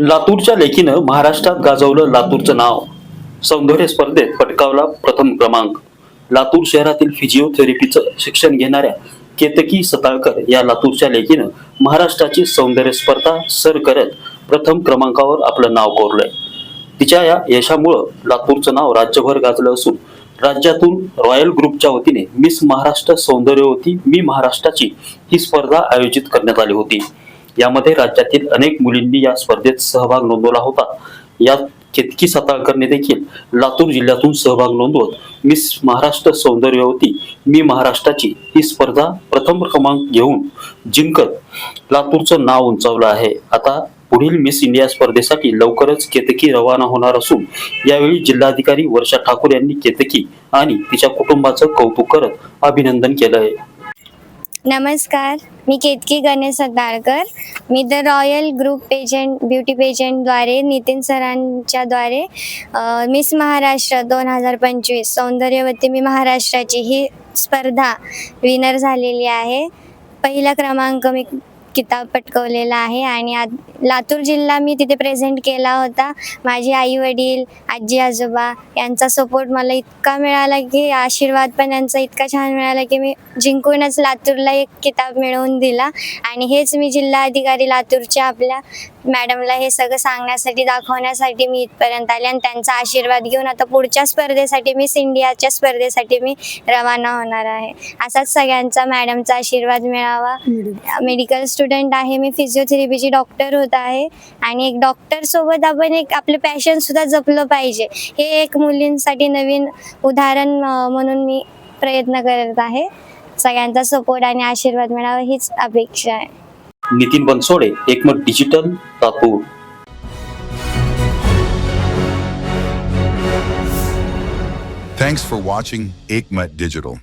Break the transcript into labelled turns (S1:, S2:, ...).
S1: लातूरच्या लेखीनं महाराष्ट्रात गाजवलं लातूरचं नाव. सौंदर्य स्पर्धेत पटकावला प्रथम क्रमांक. लातूर शहरातील फिजिओथेरपीचं शिक्षण घेणाऱ्या केतकी सताळकर या लातूरच्या लेखीनं महाराष्ट्राची सौंदर्य स्पर्धा सर करत प्रथम क्रमांकावर आपलं नाव कोरलंय. तिच्या या यशामुळं लातूरचं नाव राज्यभर गाजलं असून राज्यातून रॉयल ग्रुपच्या वतीने मिस महाराष्ट्र सौंदर्यवती मी महाराष्ट्राची ही स्पर्धा आयोजित करण्यात आली होती. यामध्ये राज्यातील अनेक मुलींनी या स्पर्धेत सहभाग नोंदवला होता. यात केतकी साताळकरने देखील लातूर जिल्ह्यातून सहभाग नोंदवत. मिस महाराष्ट्र सौंदर्यवती मी महाराष्ट्राची ही स्पर्धा प्रथम क्रमांक घेऊन जिंकत लातूरचं नाव उंचावलं आहे. आता पुढील मिस इंडिया स्पर्धेसाठी लवकरच केतकी रवाना होणार असून यावेळी जिल्हाधिकारी वर्षा ठाकूर यांनी केतकी आणि तिच्या कुटुंबाचं कौतुक करत अभिनंदन केलं आहे
S2: नमस्कार मी केतकी गणेश सदाळकर. मी the royal group pageant beauty पेजंटद्वारे Nitin सरांच्याद्वारे मिस महाराष्ट्र दोन हजार पंचवीस सौंदर्यवती मी महाराष्ट्राची ही स्पर्धा विनर झालेली आहे. पहिला क्रमांक मी किताब पटकवलेला आहे आणि लातूर जिल्हा मी तिथे प्रेझेंट केला होता. माझे आई वडील आजी आजोबा यांचा सपोर्ट मला इतका मिळाला की आशीर्वाद पण यांचा इतका छान मिळाला की मी जिंकूनच लातूरला एक किताब मिळवून दिला. आणि हेच मी जिल्हाधिकारी लातूरच्या आपल्या मॅडमला हे सगळं सांगण्यासाठी दाखवण्यासाठी मी इथपर्यंत आले आणि त्यांचा आशीर्वाद घेऊन आता पुढच्या स्पर्धेसाठी मिस इंडियाच्या स्पर्धेसाठी मी रवाना होणार आहे. असाच सगळ्यांचा मॅडमचा आशीर्वाद मिळावा. मेडिकल स्टुडंट आहे मी फिजिओथेरपीची डॉक्टर होत आहे आणि एक डॉक्टर सोबत आपण एक आपलं पॅशन सुद्धा जपलं पाहिजे. हे एक मुलींसाठी नवीन उदाहरण म्हणून मी प्रयत्न करत आहे. सगळ्यांचा सपोर्ट आणि आशीर्वाद मिळावा हीच अपेक्षा आहे.
S1: Nitin Bansode Ekmat digital Latur
S3: Thanks for watching Aikmat Digital.